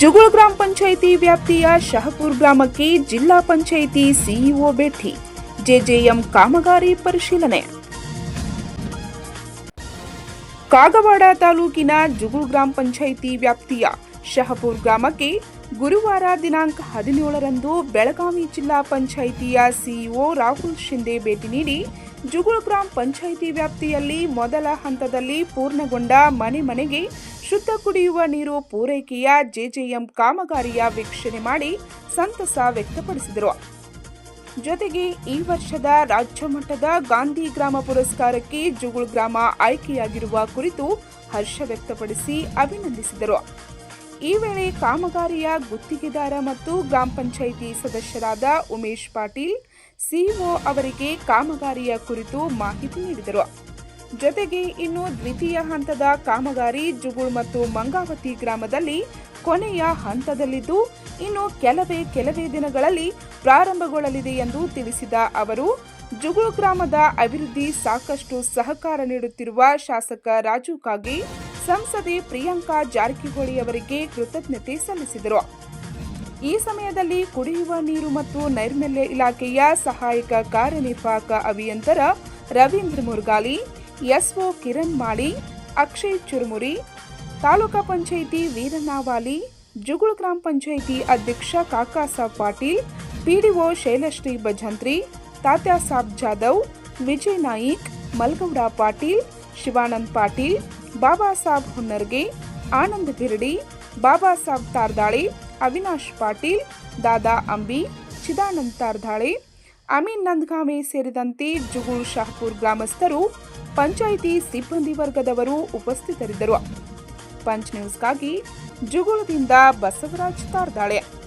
ಜುಗುಳ ಗ್ರಾಮ ಪಂಚಾಯಿತಿ ವ್ಯಾಪ್ತಿಯ ಶಹಪುರ್ ಗ್ರಾಮಕ್ಕೆ ಜಿಲ್ಲಾ ಪಂಚಾಯಿತಿ ಸಿಇಒ ಭೇಟಿ. ಜೆಜೆಎಂ ಕಾಮಗಾರಿ ಪರಿಶೀಲನೆ. ಕಾಗವಾಡ ತಾಲೂಕಿನ ಜುಗುಳ್ ಗ್ರಾಮ ಪಂಚಾಯಿತಿ ವ್ಯಾಪ್ತಿಯ ಶಹಪುರ್ ಗ್ರಾಮಕ್ಕೆ ಗುರುವಾರ ದಿನಾಂಕ ಹದಿನೇಳರಂದು ಬೆಳಗಾವಿ ಜಿಲ್ಲಾ ಪಂಚಾಯಿತಿಯ ಸಿಇಒ ರಾಹುಲ್ ಶಿಂದೆ ಭೇಟಿ ನೀಡಿ, ಜುಗುಳ್ ಗ್ರಾಮ ಪಂಚಾಯಿತಿ ವ್ಯಾಪ್ತಿಯಲ್ಲಿ ಮೊದಲ ಹಂತದಲ್ಲಿ ಪೂರ್ಣಗೊಂಡ ಮನೆ ಮನೆಗೆ ಶುದ್ಧ ಕುಡಿಯುವ ನೀರು ಪೂರೈಕೆಯ ಜೆಜೆಎಂ ಕಾಮಗಾರಿಯ ವೀಕ್ಷಣೆ ಮಾಡಿ ಸಂತಸ ವ್ಯಕ್ತಪಡಿಸಿದರು. ಜೊತೆಗೆ ಈ ವರ್ಷದ ರಾಜ್ಯ ಮಟ್ಟದ ಗಾಂಧಿ ಗ್ರಾಮ ಪುರಸ್ಕಾರಕ್ಕೆ ಜುಗುಳ್ ಗ್ರಾಮ ಆಯ್ಕೆಯಾಗಿರುವ ಕುರಿತು ಹರ್ಷ ವ್ಯಕ್ತಪಡಿಸಿ ಅಭಿನಂದಿಸಿದರು. ಈ ವೇಳೆ ಕಾಮಗಾರಿಯ ಗುತ್ತಿಗೆದಾರ ಮತ್ತು ಗ್ರಾಮ ಪಂಚಾಯಿತಿ ಸದಸ್ಯರಾದ ಉಮೇಶ್ ಪಾಟೀಲ್, ಸಿಇಒ ಅವರಿಗೆ ಕಾಮಗಾರಿಯ ಕುರಿತು ಮಾಹಿತಿ ನೀಡಿದರು. ಜೊತೆಗೆ ಇನ್ನು ದ್ವಿತೀಯ ಹಂತದ ಕಾಮಗಾರಿ ಜುಗುಳ್ ಮತ್ತು ಮಂಗಾವತಿ ಗ್ರಾಮದಲ್ಲಿ ಕೊನೆಯ ಹಂತದಲ್ಲಿದ್ದು, ಇನ್ನು ಕೆಲವೇ ಕೆಲವೇ ದಿನಗಳಲ್ಲಿ ಪ್ರಾರಂಭಗೊಳ್ಳಲಿದೆ ಎಂದು ತಿಳಿಸಿದ ಅವರು, ಜುಗುಳು ಗ್ರಾಮದ ಅಭಿವೃದ್ಧಿ ಸಾಕಷ್ಟು ಸಹಕಾರ ನೀಡುತ್ತಿರುವ ಶಾಸಕ ರಾಜು ಕಾಗಿ, ಸಂಸದೆ ಪ್ರಿಯಾಂಕಾ ಜಾರಕಿಹೊಳಿ ಅವರಿಗೆ ಕೃತಜ್ಞತೆ ಸಲ್ಲಿಸಿದರು. ಈ ಸಮಯದಲ್ಲಿ ಕುಡಿಯುವ ನೀರು ಮತ್ತು ನೈರ್ಮಲ್ಯ ಇಲಾಖೆಯ ಸಹಾಯಕ ಕಾರ್ಯನಿರ್ವಾಹಕ ಅಭಿಯಂತರ ರವೀಂದ್ರ ಮುರ್ಗಾಲಿ ಎಸ್ಒ ಕಿರಣ್ ಮಾಳಿ, ಅಕ್ಷಯ್ ಚುರುಮುರಿ, ತಾಲೂಕಾ ಪಂಚಾಯಿತಿ ವೀರನಾವಾಲಿ, ಜುಗುಳ್ ಗ್ರಾಮ ಪಂಚಾಯಿತಿ ಅಧ್ಯಕ್ಷ ಕಾಕಾಸಾಬ್ ಪಾಟೀಲ್, ಪಿಡಿಒ ಶೈಲಶ್ರೀ ಭಜಂತ್ರಿ ತಾತ್ಯಾಸಾಬ್ ಜಾಧವ್, ವಿಜಯ್ ನಾಯಿಕ್, ಮಲ್ಗೌಡ ಪಾಟೀಲ್, ಶಿವಾನಂದ್ ಪಾಟೀಲ್, ಬಾಬಾ ಸಾಬ್ ಹುನ್ನರ್ಗೆ, ಆನಂದ್ ಗಿರಡಿ ಬಾಬಾ ಸಾಬ್ ತಾರ್ದಾಳಿ, ಅವಿನಾಶ್ ಪಾಟೀಲ್, ದಾದಾ ಅಂಬಿ, ಚಿದಾನಂದ್ ತಾರ್ದಾಳೆ ಅಮೀನ್ ನಂದ್ಗಾಮೆ ಸೇರಿದಂತೆ ಜುಗುಳ್ ಶಾಹಪುರ್ ಗ್ರಾಮಸ್ಥರು, ಪಂಚಾಯಿತಿ ಸಿಬ್ಬಂದಿ ವರ್ಗದವರು ಉಪಸ್ಥಿತರಿದ್ದರು. ಪಂಚ್ ನ್ಯೂಸ್ಗಾಗಿ ಜುಗುಳದಿಂದ ಬಸವರಾಜ್ ತಾರ್ದಾಳೆ.